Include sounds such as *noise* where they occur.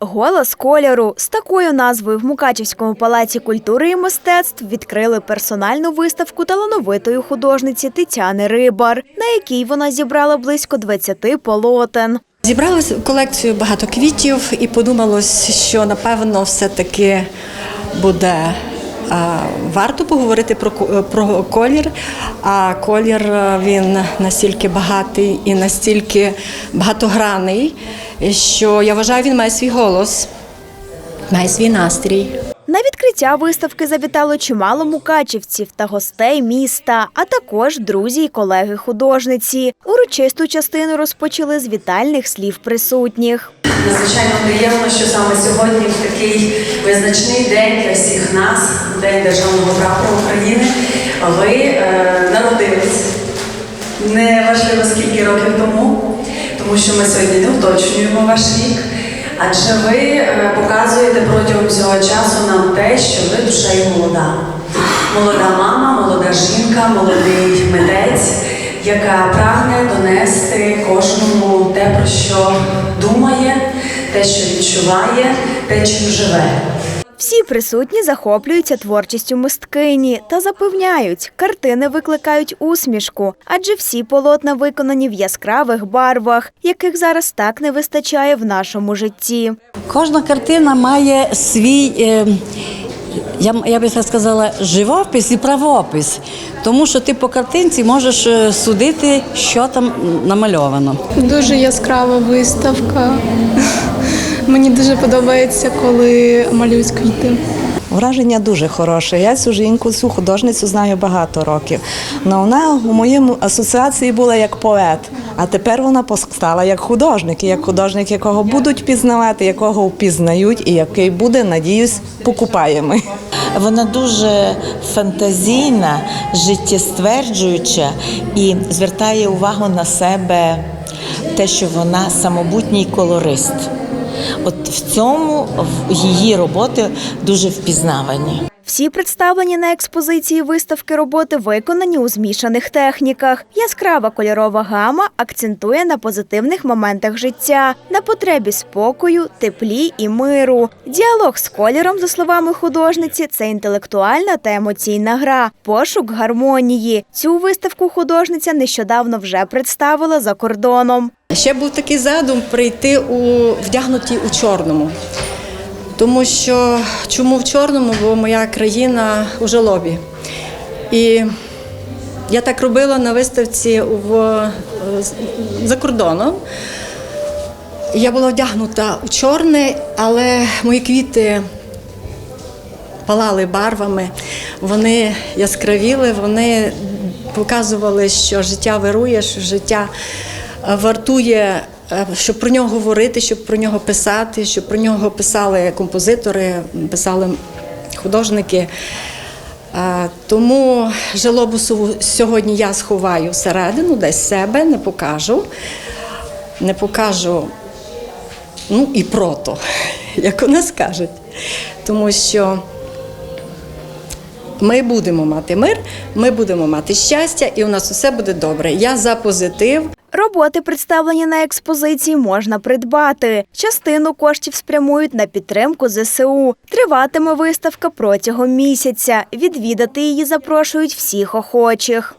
Голос кольору з такою назвою в Мукачівському палаці культури і мистецтв відкрили персональну виставку талановитої художниці Тетяни Рибар, на якій вона зібрала близько 20 полотен. Зібрали колекцію багато квітів і подумалось, що напевно все-таки буде а, варто поговорити про, про колір. А колір е, він настільки багатий і настільки багатогранний, що я вважаю, він має свій голос, має свій настрій. На відкриття виставки завітало чимало мукачівців та гостей міста, а також друзі і колеги художниці. Урочисту частину розпочали з вітальних слів присутніх. Надзвичайно приємно, що саме сьогодні, в такий визначний день для всіх нас, День Державного прапора України, ви е, народились. Не важливо скільки років тому, тому що ми сьогодні не уточнюємо ваш вік. Адже ви е, показуєте протягом цього часу нам те, що ви душею молода. Молода мама, молода жінка, молодий митець, яка прагне донести кожному те, про що думає, те, що відчуває, те, чим живе. Всі присутні захоплюються творчістю мисткині та запевняють, картини викликають усмішку, адже всі полотна виконані в яскравих барвах, яких зараз так не вистачає в нашому житті. Кожна картина має свій, е, я, я би сказала, живопис і правопис. Тому що ти по картинці можеш е, судити, що там намальовано. Дуже яскрава виставка. Мені дуже подобається, коли малюють квіти. Враження дуже хороше. Я цю жінку, цю художницю знаю багато років. Но вона у моєму асоціації була як поет, а тепер вона постала як художник, і як художник, якого будуть пізнавати, якого впізнають, і який буде, надіюсь, покупаємий. Вона дуже фантазійна, життєстверджуюча і звертає увагу на себе те, що вона самобутній колорист. От в цьому її роботи дуже впізнавані. Всі представлені на експозиції виставки роботи виконані у змішаних техніках. Яскрава кольорова гама акцентує на позитивних моментах життя, на потребі спокою, теплі і миру. Діалог з кольором, за словами художниці, це інтелектуальна та емоційна гра, пошук гармонії. Цю виставку художниця нещодавно вже представила за кордоном. Ще був такий задум прийти у вдягнуті у чорному. Тому що чому в чорному? Бо моя країна у жалобі. І я так робила на виставці в, за кордоном. Я була вдягнута у чорне, але мої квіти палали барвами, вони яскравіли, вони показували, що життя вирує, що життя вартує, е, щоб про нього говорити, щоб про нього писати, щоб про нього писали композитори, писали художники. Е, Тому жалобу сьогодні я сховаю всередину, десь себе, не покажу. Не покажу ну і прото, *laughs* як у нас кажуть. Тому що ми будемо мати мир, ми будемо мати щастя, і у нас усе буде добре. Я за позитив. Роботи, представлені на експозиції, можна придбати. Частину коштів спрямують на підтримку ЗСУ. Триватиме виставка протягом місяця. Відвідати її запрошують всіх охочих.